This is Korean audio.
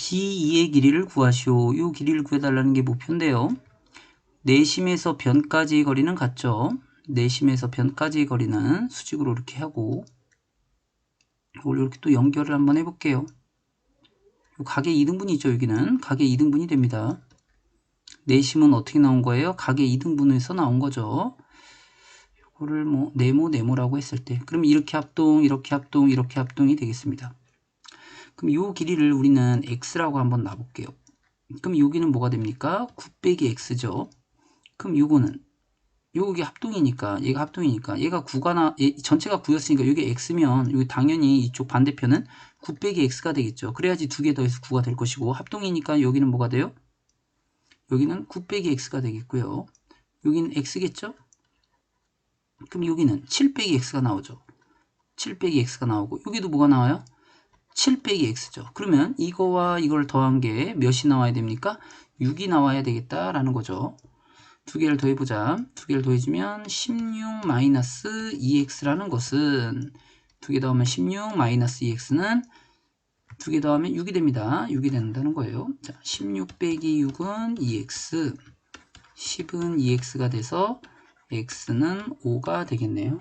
B2의 길이를 구하시오. 이 길이를 구해달라는 게 목표인데요. 내심에서 변까지의 거리는 같죠. 내심에서 변까지의 거리는 수직으로 이렇게 하고 이렇게 또 연결을 한번 해볼게요. 요 각의 이등분이 있죠. 여기는 각의 이등분이 됩니다. 내심은 어떻게 나온 거예요? 각의 이등분에서 나온 거죠. 이거를 뭐 네모 네모라고 했을 때 그럼 이렇게 합동 이렇게 합동 이렇게 합동이 되겠습니다. 그럼 이 길이를 우리는 x라고 한번 놔볼게요. 그럼 여기는 뭐가 됩니까? 9 빼기 x죠. 그럼 요거는 요게 합동이니까 얘가 합동이니까 얘가 9가 나 얘, 전체가 9였으니까 이게 x면 여기 당연히 이쪽 반대편은 9 빼기 x가 되겠죠. 그래야지 두 개 더해서 9가 될 것이고 합동이니까 여기는 뭐가 돼요? 여기는 9 빼기 x가 되겠고요. 여기는 x겠죠? 그럼 여기는 7 빼기 x가 나오죠. 7 빼기 x가 나오고 여기도 뭐가 나와요? 7 빼기 x죠. 그러면 이거와 이걸 더한 게 몇이 나와야 됩니까? 6이 나와야 되겠다라는 거죠. 두 개를 더해보자. 두 개를 더해주면 16 마이너스 2x라는 것은 두 개 더하면 16 마이너스 2x는 두 개 더하면 6이 됩니다. 6이 된다는 거예요. 자, 16 빼기 6은 2x, 10은 2x가 돼서 x는 5가 되겠네요.